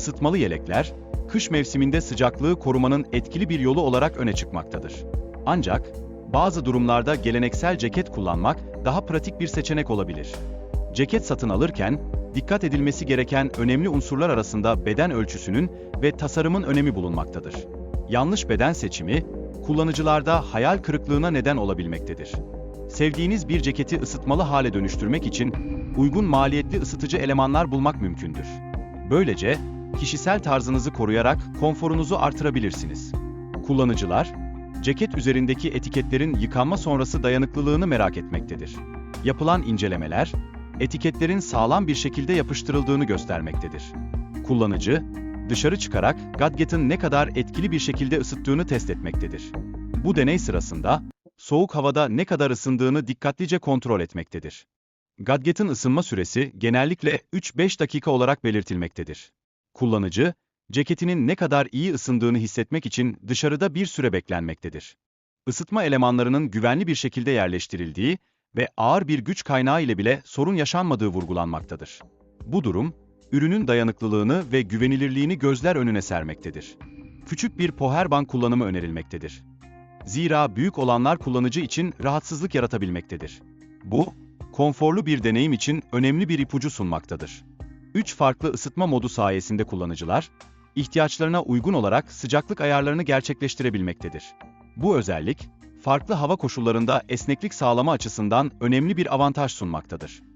ısıtmalı yelekler, kış mevsiminde sıcaklığı korumanın etkili bir yolu olarak öne çıkmaktadır. Ancak, bazı durumlarda geleneksel ceket kullanmak daha pratik bir seçenek olabilir. Ceket satın alırken, dikkat edilmesi gereken önemli unsurlar arasında beden ölçüsünün ve tasarımın önemi bulunmaktadır. Yanlış beden seçimi, kullanıcılarda hayal kırıklığına neden olabilmektedir. Sevdiğiniz bir ceketi ısıtmalı hale dönüştürmek için uygun maliyetli ısıtıcı elemanlar bulmak mümkündür. Böylece kişisel tarzınızı koruyarak konforunuzu artırabilirsiniz. Kullanıcılar, ceket üzerindeki etiketlerin yıkanma sonrası dayanıklılığını merak etmektedir. Yapılan incelemeler, etiketlerin sağlam bir şekilde yapıştırıldığını göstermektedir. Kullanıcı, dışarı çıkarak gadget'ın ne kadar etkili bir şekilde ısıttığını test etmektedir. Bu deney sırasında, soğuk havada ne kadar ısındığını dikkatlice kontrol etmektedir. Gadget'ın ısınma süresi genellikle 3-5 dakika olarak belirtilmektedir. Kullanıcı, ceketinin ne kadar iyi ısındığını hissetmek için dışarıda bir süre beklenmektedir. Isıtma elemanlarının güvenli bir şekilde yerleştirildiği ve ağır bir güç kaynağı ile bile sorun yaşanmadığı vurgulanmaktadır. Bu durum, ürünün dayanıklılığını ve güvenilirliğini gözler önüne sermektedir. Küçük bir powerbank kullanımı önerilmektedir. Zira büyük olanlar kullanıcı için rahatsızlık yaratabilmektedir. Bu, konforlu bir deneyim için önemli bir ipucu sunmaktadır. 3 farklı ısıtma modu sayesinde kullanıcılar, ihtiyaçlarına uygun olarak sıcaklık ayarlarını gerçekleştirebilmektedir. Bu özellik, farklı hava koşullarında esneklik sağlama açısından önemli bir avantaj sunmaktadır.